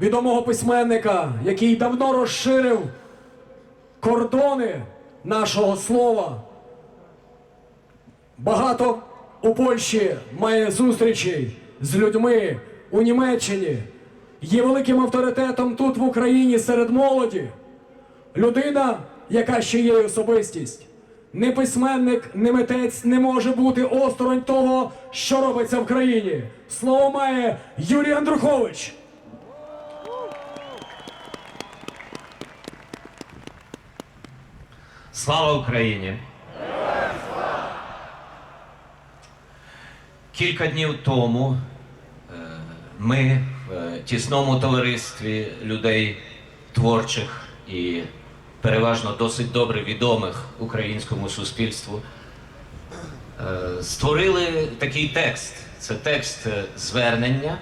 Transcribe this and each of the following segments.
відомого письменника, який давно розширив кордони нашого слова. Багато у Польщі має зустрічей з людьми у Німеччині. Є великим авторитетом тут в Україні серед молоді. Людина, яка ще є особистість. Не письменник, не митець не може бути осторонь того, що робиться в країні. Слово має Юрій Андрухович. Слава Україні! Кілька днів тому е, ми в е, тісному товаристві людей творчих і переважно досить добре відомих українському суспільству е, створили такий текст. Це текст звернення,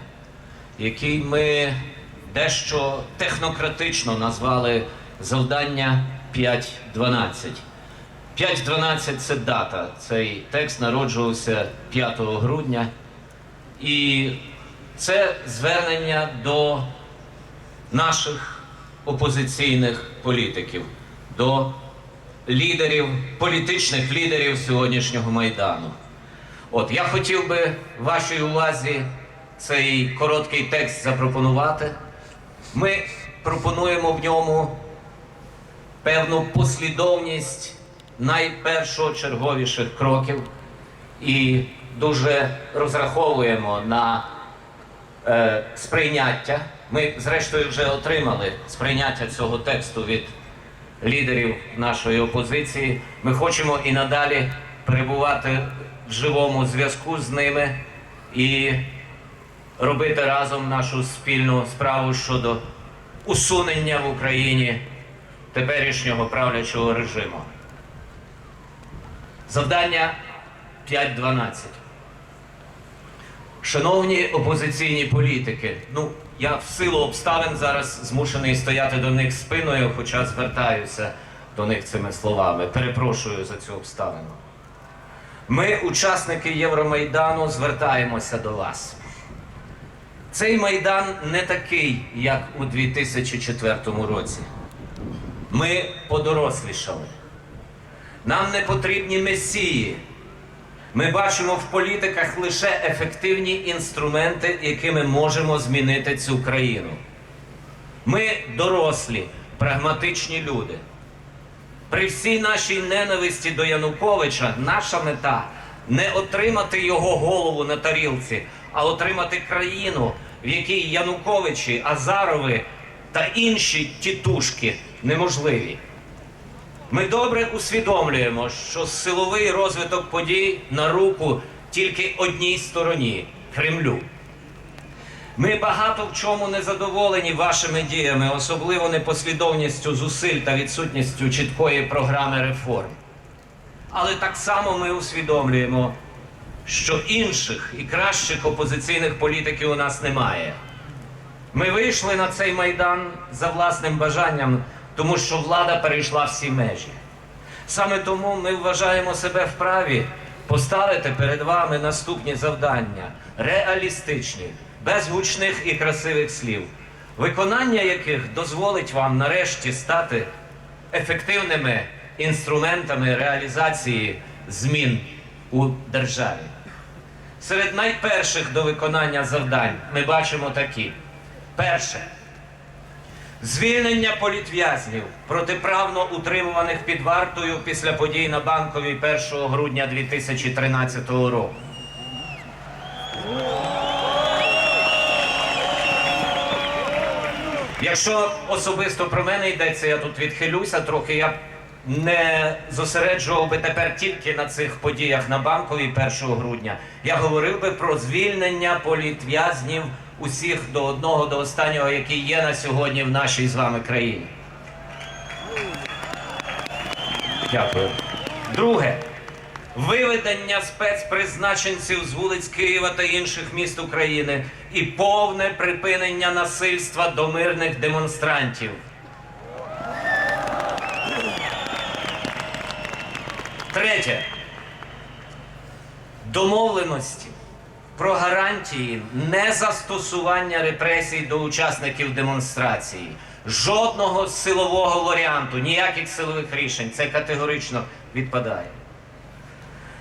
який ми дещо технократично назвали завдання 5.12. 5.12 це дата. Цей текст народжувався 5 грудня. І це звернення до наших опозиційних політиків, до лідерів, політичних лідерів сьогоднішнього майдану. От я хотів би вашій увазі цей короткий текст запропонувати. Ми пропонуємо в ньому певну послідовність найпершочерговіших кроків і дуже розраховуємо на е, сприйняття. Ми, зрештою, вже отримали сприйняття цього тексту від лідерів нашої опозиції. Ми хочемо і надалі перебувати в живому зв'язку з ними і робити разом нашу спільну справу щодо усунення в Україні теперішнього правлячого режиму. Завдання 5.12. Шановні опозиційні політики, ну я в силу обставин зараз змушений стояти до них спиною, хоча звертаюся до них цими словами. Перепрошую за цю обставину. Ми, учасники Євромайдану, звертаємося до вас. Цей майдан не такий, як у 2004 році. Ми подорослішали. Нам не потрібні месії. Ми бачимо в політиках лише ефективні інструменти, якими можемо змінити цю країну. Ми дорослі, прагматичні люди. При всій нашій ненависті до Януковича наша мета не отримати його голову на тарілці, а отримати країну, в якій Януковичі, Азарови та інші тітушки неможливі. Ми добре усвідомлюємо, що силовий розвиток подій на руку тільки одній стороні Кремлю. Ми багато в чому не задоволені вашими діями, особливо непослідовністю зусиль та відсутністю чіткої програми реформ. Але так само ми усвідомлюємо, що інших і кращих опозиційних політиків у нас немає. Ми вийшли на цей майдан за власним бажанням, тому що влада перейшла всі межі. Саме тому ми вважаємо себе вправі поставити перед вами наступні завдання реалістичні, без гучних і красивих слів, виконання яких дозволить вам нарешті стати ефективними інструментами реалізації змін у державі. Серед найперших до виконання завдань ми бачимо такі: перше звільнення політв'язнів, протиправно утримуваних під вартою після подій на банковій 1 грудня 2013 року. Якщо особисто про мене йдеться, я тут відхилюся трохи. Я не зосереджував би тепер тільки на цих подіях на банковій 1 грудня. Я говорив би про звільнення політв'язнів усіх до одного до останнього, які є на сьогодні в нашій з вами країні. Дякую. Друге. Виведення спецпризначенців з вулиць Києва та інших міст України і повне припинення насильства до мирних демонстрантів. Третє. Домовленості про гарантії незастосування репресій до учасників демонстрації. Жодного силового варіанту, ніяких силових рішень. Це категорично відпадає.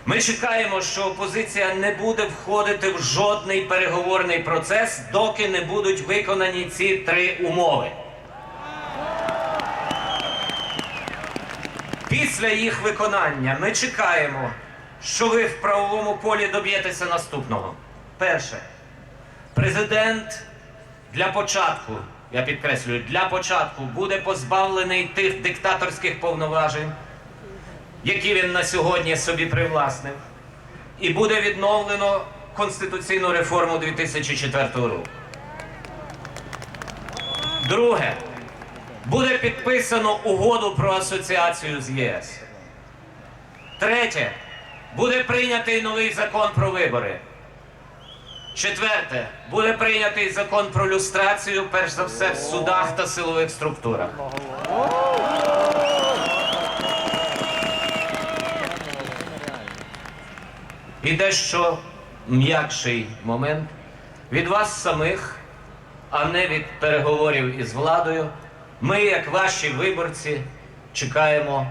Ми чекаємо, що опозиція не буде входити в жодний переговорний процес, доки не будуть виконані ці три умови. Після їх виконання ми чекаємо, що ви в правовому полі доб'єтеся наступного. Перше, президент для початку, я підкреслюю, для початку буде позбавлений тих диктаторських повноважень, які він на сьогодні собі привласнив, і буде відновлено конституційну реформу 2004 року. Друге, буде підписано угоду про асоціацію з ЄС. Третє, буде прийнятий новий закон про вибори. Четверте, буде прийнятий закон про люстрацію, перш за все, в судах та силових структурах. І дещо м'якший момент від вас самих, а не від переговорів із владою. Ми, як ваші виборці, чекаємо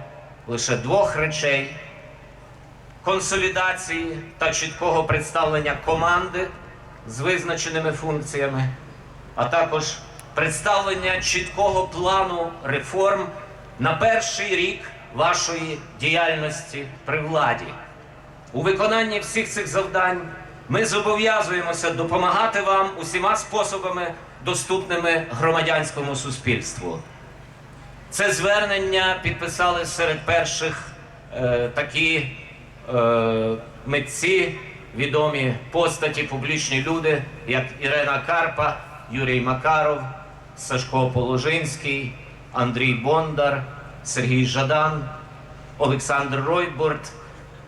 лише двох речей: консолідації та чіткого представлення команди з визначеними функціями, а також представлення чіткого плану реформ на перший рік вашої діяльності при владі. У виконанні всіх цих завдань ми зобов'язуємося допомагати вам усіма способами, доступними громадянському суспільству. Це звернення підписали серед перших е, такі митці, відомі постаті, публічні люди, як Ірена Карпа, Юрій Макаров, Сашко Положинський, Андрій Бондар, Сергій Жадан, Олександр Ройбурт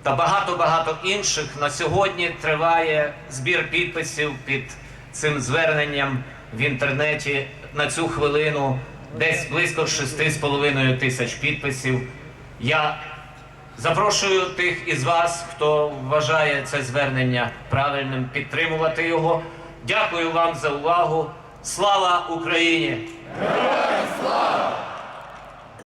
та багато-багато інших. На сьогодні триває збір підписів під цим зверненням в інтернеті на цю хвилину десь близько 6,5 тисяч підписів. Я запрошую тих із вас, хто вважає це звернення правильним, підтримувати його. Дякую вам за увагу. Слава Україні! Слава!